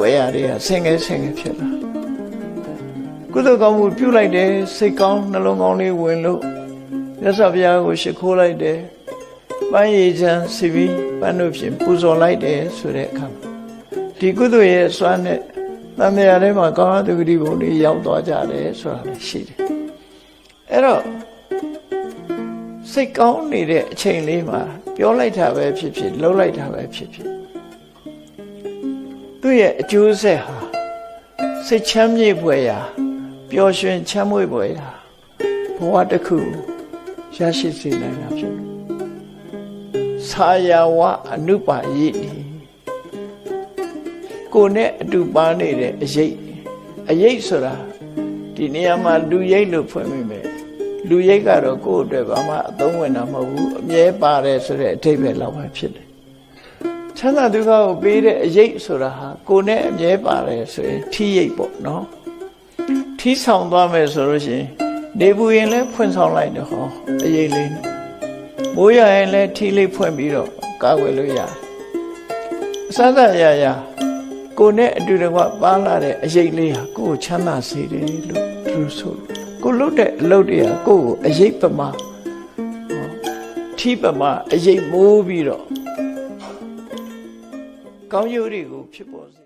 ဝေရတွေကဆင်ငယ်ဆင်ငယ်ဖြစ်လာကုသိုလ်ကောင်းမှုပြုလိုက်တယ်စိတ်ကောင်းနှလုံးကောင်းလေးဝင်လို့မြတ်စွာဘုရားကိုရှိခိုးလိုက်တယ်ပန်းရည်ချမ်းစီပြီးပန်းတို့ဖြင့်ပူဇော်လိုက်တယ်ဆိုတဲ့အခါမှာဒီကုသိုလ်ရဲ့အစွမ်းနဲ့တန်မြာထဲမှာကောင်းတဲ့ဂတိဘုံတွေရောက်သွားကြတယ်ဆိုတာလည်းရှိတယ်အဲ့တော့စိတ်ကောင်းနေတဲ့အချိန်လေးမှာပြောလိုက်တာပဲဖြစ်ဖြစ်လှုပ်လိုက်တာပဲဖြစ်ဖြစ် သူ့ရဲ့အကျိုးဆက်ဟာစိတ်ချမ်းမြေ့ဖွယ်ရာပျော်ရွှင်ချမ်းမွေ့ဖွယ်ရာဘဝတစ်ခုရရှိစေနိုင်တာဖြစ်တယ်။ဆာယာဝအနုပါယိတိကိုယ်နဲ့အတူပါနေတဲ့အရေးအရေးဆိုတာဒီနေရာမှာလူရိတ်လို့ဖွင့်မိမယ်လူရိတ်ကတော့ကိုယ့်အတွက်ဘာမှအသုံးဝင်တာမဟုတ်ဘူးအမြဲပါတယ်ဆိုတဲ့အထိပ္ပယ်လောက်ပဲဖြစ်တယ် ချမ်းသာဒုက္ခကိုပေးတဲ့အရေးဆိုတာဟာကိုယ်နဲ့အမြဲပါတယ်ဆိုရင်ထီးရိပ်ပေါ့နော်ထီးဆောင်သွားမယ်ဆိုလို့ရှိရင်နေဘူးရင်လည်းဖွင့်ဆောင်လိုက်တော့ဟောအရေးလေးနဲ့မိုးရရင်လည်းထီးလေးဖွင့်ပြီးတော့ကာဝယ်လို့ရတယ်အစသရရကိုယ်နဲ့အတူတကွပါလာတဲ့အရေးလေးဟာကိုယ်ကိုချမ်းသာစေတယ်လို့သူဆိုတယ်ကိုယ်လုပ်တဲ့အလုပ်တွေကကိုယ့်ကိုအရေးပမာဟောထီးပမာအရေးမိုးပြီးတော့ ကောင်းကျိုးတွေကိုဖြစ်ပေါ်စေ